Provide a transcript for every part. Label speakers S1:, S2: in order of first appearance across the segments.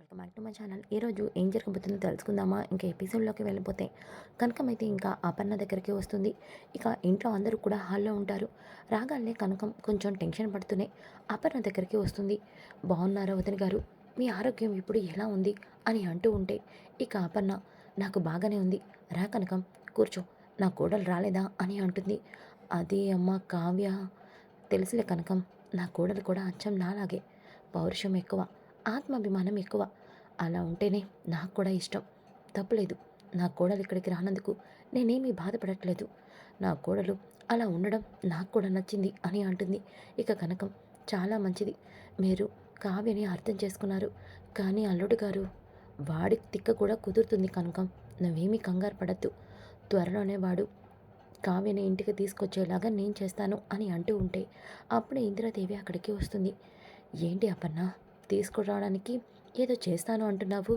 S1: Welcome back to my channel. ఈరోజు ఏం జరగబోతుందో తెలుసుకుందామా? ఇంకా ఎపిసోడ్లోకి వెళ్ళిపోతే కనకం అయితే ఇంకా అపర్ణ దగ్గరికి వస్తుంది. ఇక ఇంట్లో అందరూ కూడా హాల్లో ఉంటారు. రాగానే కనకం కొంచెం టెన్షన్ పడుతూనే అపర్ణ దగ్గరికి వస్తుంది. బాగున్నారా వదిన గారు? మీ ఆరోగ్యం ఇప్పుడు ఎలా ఉంది? అని అంటూ ఉంటే ఇక అపర్ణ నాకు బాగానే ఉంది. రా కనకం కూర్చో. నా కోడలు రాలేదా? అని అంటుంది. అదే అమ్మ కావ్య. తెలుసులే కనకం నా కోడలు కూడా అచ్చం నాలాగే. పౌరుషం ఎక్కువ. ఆత్మాభిమానం ఎక్కువ. అలా ఉంటేనే నాకు కూడా ఇష్టం. తప్పులేదు. నా కోడలు ఇక్కడికి రానందుకు నేనేమీ బాధపడట్లేదు. నా కోడలు అలా ఉండడం నాకు కూడా నచ్చింది అని అంటుంది. ఇక కనకం చాలా మంచిది. మీరు కావ్యని అర్థం చేసుకున్నారు. కానీ అల్లుడు గారు వాడి తిక్క కూడా కుదురుతుంది కనకం. నువ్వేమీ కంగారు పడద్దు. త్వరలోనే వాడు కావ్యని ఇంటికి తీసుకొచ్చేలాగా నేను చేస్తాను అని అంటూ ఉంటే అప్పుడే ఇందిరాదేవి అక్కడికి వస్తుంది. ఏంటి అపర్ణ? తీసుకురావడానికి ఏదో చేస్తాను అంటున్నావు?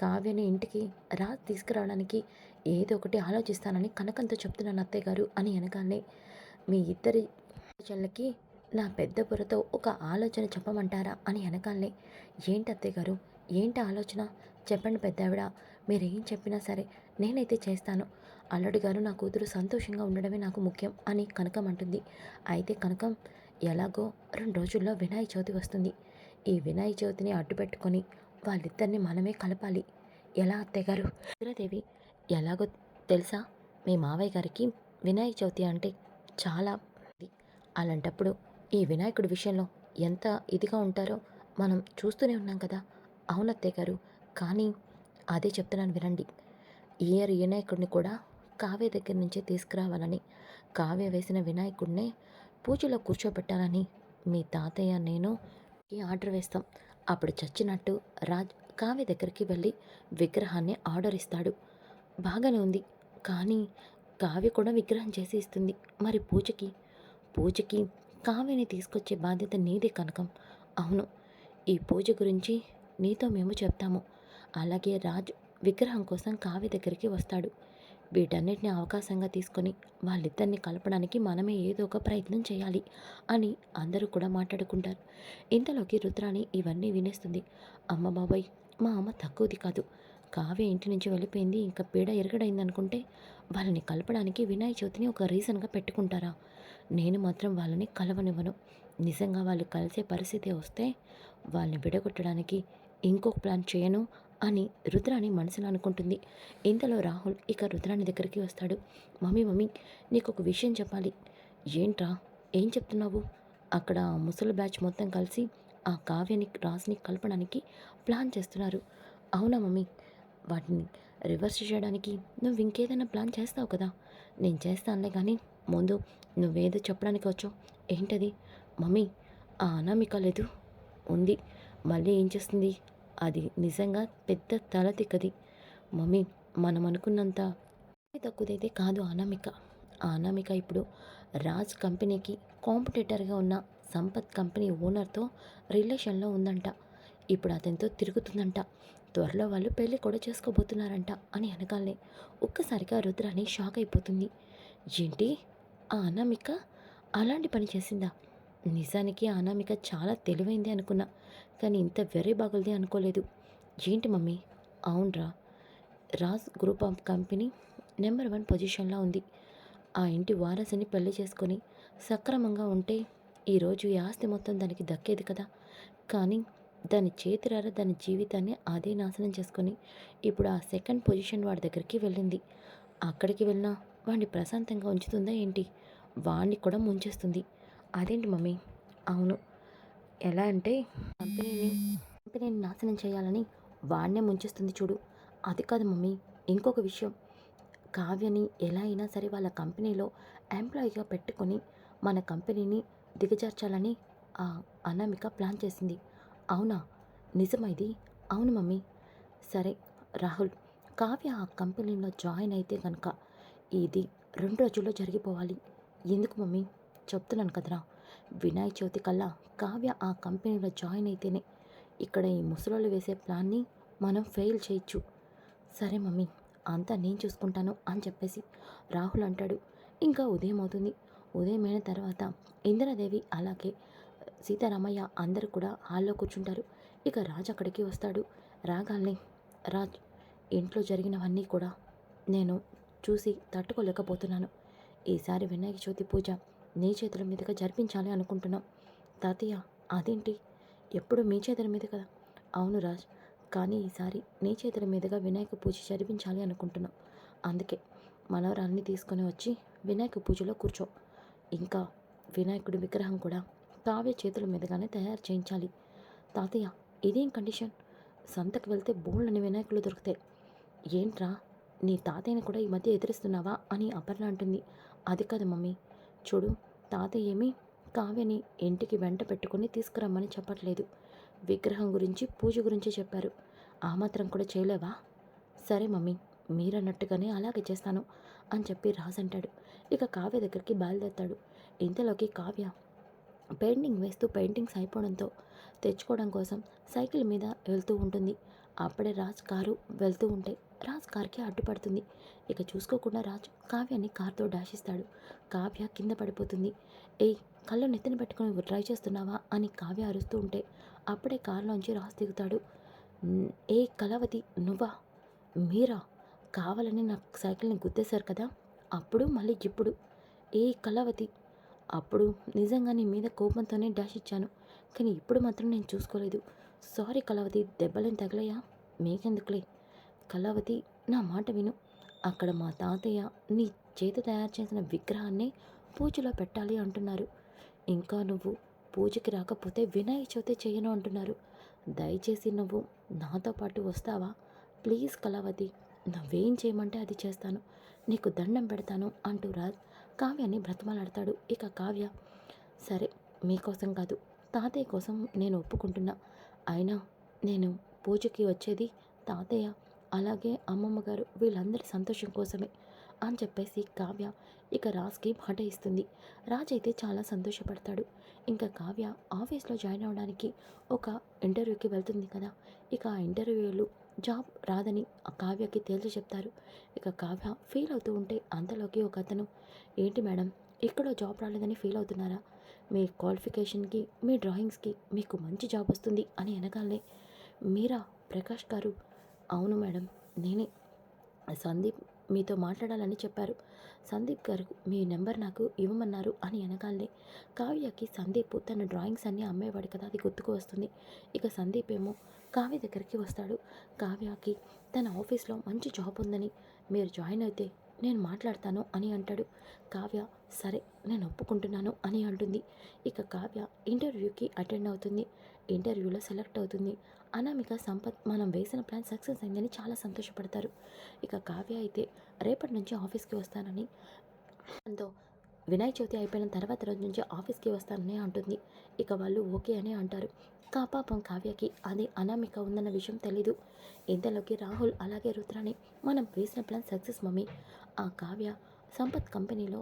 S1: కావ్యని ఇంటికి రా తీసుకురావడానికి ఏదో ఒకటి ఆలోచిస్తానని కనకంతో చెప్తున్నాను అత్తయ్య గారు అని అనగానే మీ ఇద్దరి ఆలోచనలకి నా పెద్ద బుర్రతో ఒక ఆలోచన చెప్పమంటారా అని అనగానే ఏంటి అత్తయ్య గారు ఏంటి ఆలోచన? చెప్పండి పెద్దావిడ. మీరేం చెప్పినా సరే నేనైతే చేస్తాను. అల్లుడి గారు నా కూతురు సంతోషంగా ఉండడమే నాకు ముఖ్యం అని కనకం అంటుంది. అయితే కనకం ఎలాగో రెండు రోజుల్లో వినాయక చవితి వస్తుంది. ఈ వినాయక చవితిని అడ్డుపెట్టుకొని వాళ్ళిద్దరిని మనమే కలపాలి. ఎలా అత్తయ్యగారు? ఇంద్రాదేవి ఎలాగో తెలుసా? మీ మావయ్య గారికి వినాయక చవితి అంటే చాలా అలాంటప్పుడు ఈ వినాయకుడి విషయంలో ఎంత ఇదిగా ఉంటారో మనం చూస్తూనే ఉన్నాం కదా. అవునత్తయ్య గారు కానీ అదే చెప్తున్నాను వినండి. ఇయర్ వినాయకుడిని కూడా కావ్య దగ్గర నుంచే తీసుకురావాలని కావ్య వేసిన వినాయకుడినే పూజలో కూర్చోబెట్టాలని మీ తాతయ్య నేను ఆర్డర్ వేస్తాం. అప్పుడు చచ్చినట్టు రాజ్ కావ్య దగ్గరికి వెళ్ళి విగ్రహాన్ని ఆర్డర్ ఇస్తాడు. బాగానే ఉంది. కానీ కావ్య కూడా విగ్రహం చేసి ఇస్తుంది. మరి పూజకి? పూజకి కావ్యని తీసుకొచ్చే బాధ్యత నీదే కనకం. అవును ఈ పూజ గురించి నీతో మేము చెప్తాము. అలాగే రాజ్ విగ్రహం కోసం కావ్య దగ్గరికి వస్తాడు. వీటన్నిటిని అవకాశంగా తీసుకొని వాళ్ళిద్దరిని కలపడానికి మనమే ఏదో ఒక ప్రయత్నం చేయాలి అని అందరూ కూడా మాట్లాడుకుంటారు. ఇంతలోకి రుద్రాణి ఇవన్నీ వినేస్తుంది. అమ్మ బాబాయ్ మా అమ్మ తక్కువది కాదు. కావ్య ఇంటి నుంచి వెళ్ళిపోయింది. ఇంకా పీడ ఎరగడైంది అనుకుంటే వాళ్ళని కలపడానికి వినాయక చవితిని ఒక రీజన్గా పెట్టుకుంటారా? నేను మాత్రం వాళ్ళని కలవనివ్వను. నిజంగా వాళ్ళు కలిసే పరిస్థితి వస్తే వాళ్ళని విడగొట్టడానికి ఇంకొక ప్లాన్ చేయను. అని రుద్రాణి మనసులో అనుకుంటుంది. ఇంతలో రాహుల్ ఇక రుద్రాణి దగ్గరికి వస్తాడు. మమ్మీ మమ్మీ నీకు ఒక విషయం చెప్పాలి. ఏంట్రా? ఏం చెప్తున్నావు? అక్కడ ముసలి బ్యాచ్ మొత్తం కలిసి ఆ కావ్యని రాసిని కలపడానికి ప్లాన్ చేస్తున్నారు. అవునా మమ్మీ? వాటిని రివర్స్ చేయడానికి నువ్వు ఇంకేదైనా ప్లాన్ చేస్తావు కదా? నేను చేస్తానులే కానీ ముందు నువ్వేదో చెప్పడానికి వచ్చావు. ఏంటది? మమ్మీ ఆ అనామిక లేదు. ఉంది. మళ్ళీ ఏం చేస్తుంది? అది నిజంగా పెద్ద తలతిక్కది మమ్మీ మనం అనుకున్నంత తక్కువదైతే కాదు అనామిక. ఆ అనామిక ఇప్పుడు రాజ్ కంపెనీకి కాంపిటేటర్గా ఉన్న సంపత్ కంపెనీ ఓనర్తో రిలేషన్లో ఉందంట. ఇప్పుడు అతనితో తిరుగుతుందంట. త్వరలో వాళ్ళు పెళ్ళి కూడా చేసుకోబోతున్నారంట అని అనగానే ఒక్కసారిగా రుద్రాని షాక్ అయిపోతుంది. ఏంటి? ఆ అనామిక? అలాంటి పని చేసిందా? నిజానికి ఆ అనామిక చాలా తెలివైంది అనుకున్నా. కానీ ఇంత వెర్రి బాగులది అనుకోలేదు. ఏంటి మమ్మీ? అవునరా. Raj group of company number one పొజిషన్లో ఉంది. ఆ ఇంటి వారసుని పెళ్ళి చేసుకొని సక్రమంగా ఉంటే ఈరోజు ఈ ఆస్తి మొత్తం దానికి దక్కేది కదా. కానీ దాని చేతిరార దాని జీవితాన్ని అదే నాశనం చేసుకొని ఇప్పుడు ఆ సెకండ్ పొజిషన్ వాడి దగ్గరికి వెళ్ళింది. అక్కడికి వెళ్ళినా వాడిని ప్రశాంతంగా ఉంచుతుందా ఏంటి? వాడిని కూడా ముంచేస్తుంది. అదేంటి మమ్మీ? అవును. ఎలా అంటే కంపెనీని కంపెనీని నాశనం చేయాలని వాడినే ముంచేస్తుంది చూడు. అది కాదు మమ్మీ ఇంకొక విషయం. కావ్యని ఎలా అయినా సరే వాళ్ళ కంపెనీలో ఎంప్లాయీగా పెట్టుకొని మన కంపెనీని దిగజార్చాలని ఆ అనామిక ప్లాన్ చేసింది. అవునా? నిజమైది ఇది? అవును మమ్మీ. సరే రాహుల్ కావ్య ఆ కంపెనీలో జాయిన్ అయితే కనుక ఇది రెండు రోజుల్లో జరిగిపోవాలి. ఎందుకు మమ్మీ? చెప్తున్నాను కదరా. వినాయక చవితి కల్లా కావ్య ఆ కంపెనీలో జాయిన్ అయితేనే ఇక్కడ ఈ ముసలోళ్ళు వేసే ప్లాన్ని మనం ఫెయిల్ చేయొచ్చు. సరే మమ్మీ అంతా నేను చూసుకుంటాను అని చెప్పేసి రాహుల్ అంటాడు. ఇంకా ఉదయం అవుతుంది. ఉదయం అయిన తర్వాత ఇందిరాదేవి అలాగే సీతారామయ్య అందరూ కూడా హాల్లో కూర్చుంటారు. ఇక రాజు అక్కడికి వస్తాడు. రాగాల్ని రాజ్ ఇంట్లో జరిగినవన్నీ కూడా నేను చూసి తట్టుకోలేకపోతున్నాను. ఈసారి వినాయక చవితి పూజ నీ చేతుల మీదుగా జరిపించాలి అనుకుంటున్నాం తాతయ్య అదేంటి? ఎప్పుడు మీ చేతుల మీద కదా? అవును రాజ్ కానీ ఈసారి నీ చేతుల మీదుగా వినాయక పూజ జరిపించాలి అనుకుంటున్నాం. అందుకే మనవరాల్ని తీసుకొని వచ్చి వినాయక పూజలో కూర్చో. ఇంకా వినాయకుడి విగ్రహం కూడా తావే చేతుల మీదుగానే తయారు చేయించాలి. తాతయ్య ఇదేం కండిషన్? సంతకు వెళ్తే బోల్డని వినాయకులు దొరుకుతాయి. ఏంట్రా నీ తాతయ్యని కూడా ఈ మధ్య ఎదిరిస్తున్నావా అని అపర్ణ అంటుంది. అది కాదు మమ్మీ చూడు తాతయ్య ఏమి కావ్యని ఇంటికి వెంట పెట్టుకొని తీసుకురమ్మని చెప్పట్లేదు. విగ్రహం గురించి పూజ గురించి చెప్పారు. ఆ మాత్రం కూడా చేయలేవా? సరే మమ్మీ మీరన్నట్టుగానే అలాగే చేస్తాను అని చెప్పి రాజంటాడు. ఇక కావ్య దగ్గరికి బయలుదేరుతాడు. ఇంతలోకి కావ్య పెయింటింగ్ వేస్తూ పెయింటింగ్స్ అయిపోవడంతో తెచ్చుకోవడం కోసం సైకిల్ మీద వెళ్తూ ఉంటుంది. అప్పుడే రాజ్ కారు వెళ్తూ ఉంటాయి రాజ్ కార్కి అడ్డుపడుతుంది. ఇక చూసుకోకుండా రాజ్ కావ్యాన్ని కార్తో డాష్ ఇస్తాడు. కావ్య కింద పడిపోతుంది. ఏయ్ కళ్ళు నెత్తిన పెట్టుకొని ట్రై చేస్తున్నావా? అని కావ్య అరుస్తూ ఉంటే అప్పుడే కారులోంచి రాజ్ దిగుతాడు. ఏ కళావతి నువ్వా? మీరా? కావాలని నా సైకిల్ని గుద్దేశారు కదా? అప్పుడు మళ్ళీ ఇప్పుడు ఏ కళావతి అప్పుడు నిజంగా నీ మీద కోపంతోనే డాష్ ఇచ్చాను. కానీ ఇప్పుడు మాత్రం నేను చూసుకోలేదు. సారీ కళావతి దెబ్బలేని తగలయా? మీకెందుకులే? కళావతి నా మాట విను. అక్కడ మా తాతయ్య నీ చేతి తయారు చేసిన విగ్రహాన్ని పూజలో పెట్టాలి అంటున్నారు. ఇంకా నువ్వు పూజకి రాకపోతే వినాయక చవితి చేయను అంటున్నారు. దయచేసి నువ్వు నాతో పాటు వస్తావా? ప్లీజ్ కళావతి నువ్వేం చేయమంటే అది చేస్తాను. నీకు దండం పెడతాను అంటూ రాజ్ కావ్యాన్ని బ్రతమలాడతాడు. ఇక కావ్య సరే మీకోసం కాదు తాతయ్య కోసం నేను ఒప్పుకుంటున్నా. అయినా నేను పూజకి వచ్చేది తాతయ్య అలాగే అమ్మమ్మ గారు వీళ్ళందరి సంతోషం కోసమే అని చెప్పేసి కావ్య ఇక రాజ్కి మాట ఇస్తుంది. రాజ్ అయితే చాలా సంతోషపడతాడు. ఇంకా కావ్య ఆఫీస్లో జాయిన్ అవ్వడానికి ఒక ఇంటర్వ్యూకి వెళ్తుంది కదా. ఇక ఆ ఇంటర్వ్యూలు జాబ్ రాదని ఆ కావ్యకి తేల్చి చెప్తారు. ఇక కావ్య ఫీల్ అవుతూ ఉంటే అంతలోకి ఒక అతను ఏంటి మేడం ఎక్కడో జాబ్ రాలేదని ఫీల్ అవుతున్నారా? మీ క్వాలిఫికేషన్కి మీ డ్రాయింగ్స్కి మీకు మంచి జాబ్ వస్తుంది అని అనగానే మీరా ప్రకాష్ గారు అవును మేడం. నేనే. సందీప్ మీతో మాట్లాడాలని చెప్పారు. సందీప్ గారు మీ నెంబర్ నాకు ఇవ్వమన్నారు అని అనగానే కావ్యకి సందీప్ తన డ్రాయింగ్స్ అన్నీ అమ్మేవాడు కదా అది గుర్తుకు వస్తుంది. ఇక సందీప్ ఏమో కావ్య దగ్గరికి వస్తాడు. కావ్యకి తన ఆఫీస్లో మంచి జాబ్ ఉందని మీరు జాయిన్ అయితే నేను మాట్లాడతాను అని అంటాడు. కావ్య సరే నేను ఒప్పుకుంటున్నాను అని అంటుంది. ఇక కావ్య ఇంటర్వ్యూకి అటెండ్ అవుతుంది. ఇంటర్వ్యూలో సెలెక్ట్ అవుతుంది. అనామిక సంపత్ మనం వేసిన ప్లాన్ సక్సెస్ అయిందని చాలా సంతోషపడతారు. ఇక కావ్య అయితే రేపటి నుంచి ఆఫీస్కి వస్తానని దాంతో వినాయక చవితి అయిపోయిన తర్వాత రోజు నుంచి ఆఫీస్కి వస్తానని అంటుంది. ఇక వాళ్ళు ఓకే అని అంటారు. కాపాపం కావ్యకి అది అనామిక ఉందన్న విషయం తెలీదు. ఇంతలోకి రాహుల్ అలాగే రుద్రాని మనం వేసిన ప్లాన్ సక్సెస్ మమ్మీ. ఆ కావ్య సంపత్ కంపెనీలో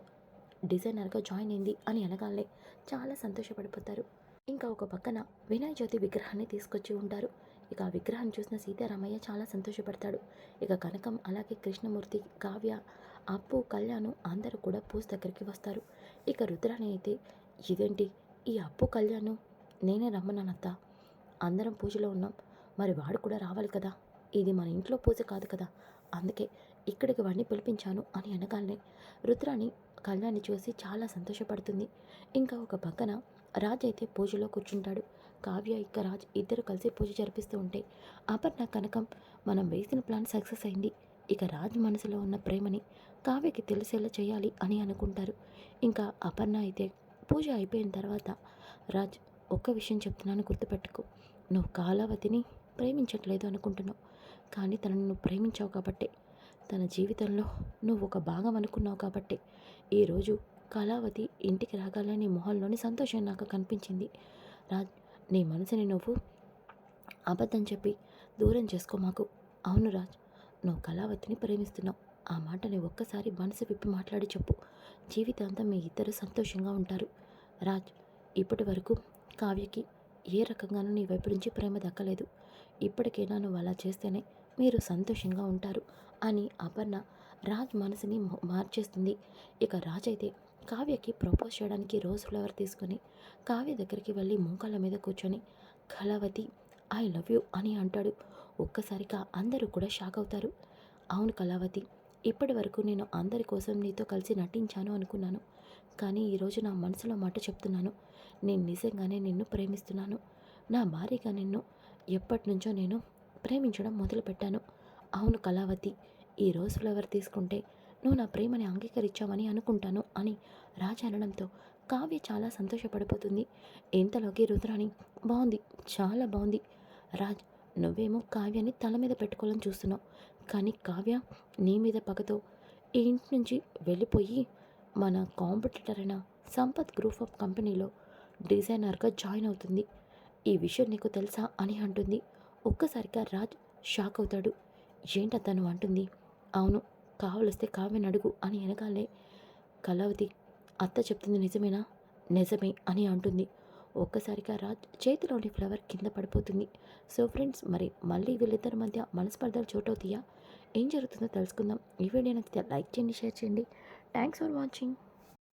S1: డిజైనర్గా జాయిన్ అయింది అని అనగానే చాలా సంతోషపడిపోతారు. ఇంకా ఒక పక్కన వినాయక చవితి విగ్రహాన్ని తీసుకొచ్చి ఉంటారు. ఇక ఆ విగ్రహాన్ని చూసిన సీతారామయ్య చాలా సంతోషపడతాడు. ఇక కనకం అలాగే కృష్ణమూర్తి కావ్య అప్పు కళ్యాణ్ అందరూ కూడా పూజ దగ్గరికి వస్తారు. ఇక రుద్రాని అయితే ఇదేంటి? ఈ అప్పు కళ్యాణ్ నేనే రమ్మన్నానత్త. అందరం పూజలో ఉన్నాం. మరి వాడు కూడా రావాలి కదా? ఇది మన ఇంట్లో పూజ కాదు కదా? అందుకే ఇక్కడికి వాడిని పిలిపించాను అని అనగానే రుద్రాణి కళ్యాణ్ని చూసి చాలా సంతోషపడుతుంది. ఇంకా ఒక పక్కన రాజ్ అయితే పూజలో కూర్చుంటాడు. కావ్య ఇక రాజ్ ఇద్దరు కలిసి పూజ జరిపిస్తూ ఉంటే అపర్ణ కనకం మనం వేసిన ప్లాన్ సక్సెస్ అయింది. ఇక రాజ్ మనసులో ఉన్న ప్రేమని కావ్యకి తెలిసేలా చేయాలి అని అనుకుంటారు. ఇంకా అపర్ణ అయితే పూజ అయిపోయిన తర్వాత రాజ్ ఒక్క విషయం చెప్తున్నాను గుర్తుపెట్టుకో. నువ్వు కాలావతిని ప్రేమించట్లేదు అనుకుంటున్నావు. కానీ తనను నువ్వు ప్రేమించావు కాబట్టే. తన జీవితంలో నువ్వు ఒక భాగం అనుకున్నావు కాబట్టే. ఈరోజు కళావతి ఇంటికి రాగానే నీ మొహంలోని సంతోషం నాకు కనిపించింది. రాజ్ నీ మనసుని నువ్వు అబద్ధం చెప్పి దూరం చేసుకో మాకు. అవును రాజ్ నువ్వు కళావతిని ప్రేమిస్తున్నావు. ఆ మాటని ఒక్కసారి మనసు విప్పి మాట్లాడి చెప్పు. జీవితాంతం మీ ఇద్దరు సంతోషంగా ఉంటారు. రాజ్ ఇప్పటి వరకు కావ్యకి ఏ రకంగానూ నీ వైపు నుంచి ప్రేమ దక్కలేదు. ఇప్పటికైనా నువ్వు అలా చేస్తేనే మీరు సంతోషంగా ఉంటారు అని అపర్ణ రాజ్ మనసుని మార్చేస్తుంది. ఇక రాజ్ అయితే కావ్యకి ప్రపోజ్ చేయడానికి రోజ్ ఫ్లవర్ తీసుకొని కావ్య దగ్గరికి వెళ్ళి మోకాళ్ళ మీద కూర్చొని కళావతి ఐ లవ్ యూ అని అంటాడు. ఒక్కసారిగా అందరూ కూడా షాక్ అవుతారు. అవును కళావతి ఇప్పటి వరకు నేను అందరి కోసం నీతో కలిసి నటించాను అనుకున్నాను. కానీ ఈరోజు నా మనసులో మాట చెప్తున్నాను. నేను నిజంగానే నిన్ను ప్రేమిస్తున్నాను. నా భార్యగా నిన్ను ఎప్పటి నుంచో నేను ప్రేమించడం మొదలుపెట్టాను. అవును కళావతి ఈ రోజు ఫ్లవర్ తీసుకుంటే నువ్వు నా ప్రేమని అంగీకరించావని అనుకుంటాను అని రాజు అనడంతో కావ్య చాలా సంతోషపడిపోతుంది. ఇంతలోకి రుద్రాణి? బాగుంది చాలా బాగుంది రాజ్ నువ్వేమో కావ్యాన్ని తల మీద పెట్టుకోవాలని చూస్తున్నావు. కానీ కావ్య నీ మీద పగతో ఈ ఇంటి నుంచి వెళ్ళిపోయి మన కాంపిటీటర్ అయిన సంపత్ గ్రూప్ ఆఫ్ కంపెనీలో డిజైనర్గా జాయిన్ అవుతుంది. ఈ విషయం నీకు తెలుసా? అని అంటుంది. ఒక్కసారిగా రాజ్ షాక్ అవుతాడు. ఏంటతను అంటుంది. అవును కావలిస్తే కావ్యని అడుగు అని వెనకాలే కళావతి అత్త చెప్తుంది నిజమేనా? నిజమే అని అంటుంది. ఒక్కసారిగా రాజ్ చేతిలోని ఫ్లవర్ కింద పడిపోతుంది. సో ఫ్రెండ్స్ మరి మళ్ళీ వీళ్ళిద్దరి మధ్య మనస్పర్ధలు చోటవుతాయా? ఏం జరుగుతుందో తెలుసుకుందాం. ఈ వీడియో నచ్చితే లైక్ చేయండి షేర్ చేయండి. Thanks for watching.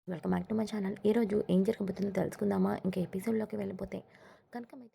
S1: Welcome back to my channel. ఈరోజు ఏం జరగబోతుందో తెలుసుకుందామా? ఇంకా ఎపిసోడ్లోకి వెళ్ళిపోతే కనుక అయితే